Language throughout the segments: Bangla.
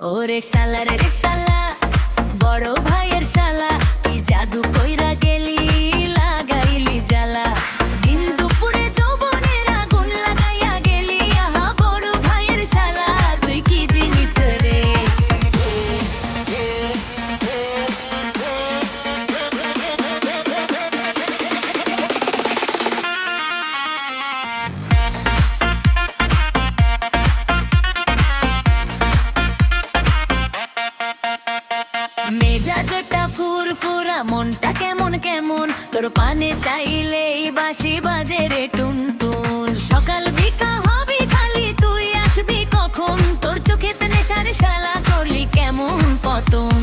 ওরে শালা রে শালা বড় ভাইয়ের মনটা কেমন কেমন? তোর পানে চাইলেই বাসি বাজে রে টুনটুন। সকাল বিকা হবি খালি, তুই আসবি কখন? তোর চোখেতে নেশার শালা করলি কেমন পতন?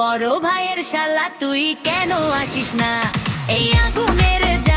বড় ভাইয়ের শালা, তুই কেন আসিস না? এই আগুনের জ্বালা আর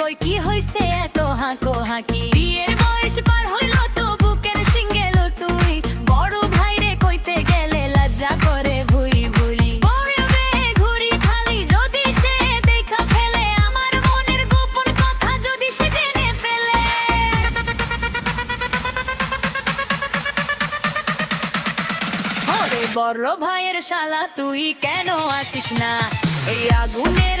কই, কি হইছে এত হাঁকো হাঁকি বিয়ের বয়স পার হইল তো বুকের তুই। বড় ভাইরে কইতে গেলে লজ্জা করে ভুই ভুলি ঘুরি খালি যদি সে দেখা ফেলে, আমার মনের গোপন কথা যদি সে জেনে ফেলে। বড় ভাইয়ের শালা, তুই কেন আসিস না? এই আগুনের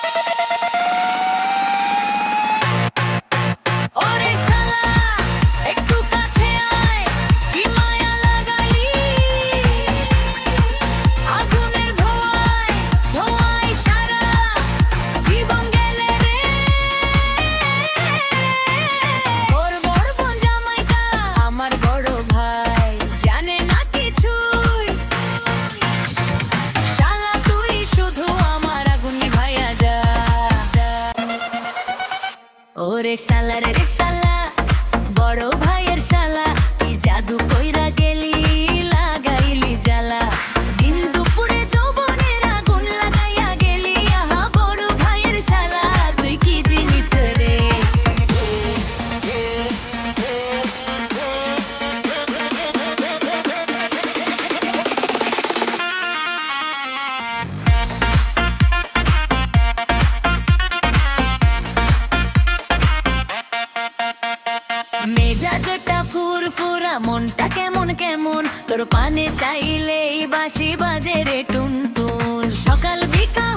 ওরে মেজাজটা ফুরফুরা মনটা কেমন কেমন? তোর পানে চাইলেই বাসি বাজে রে টুনটুন। সকাল বিকা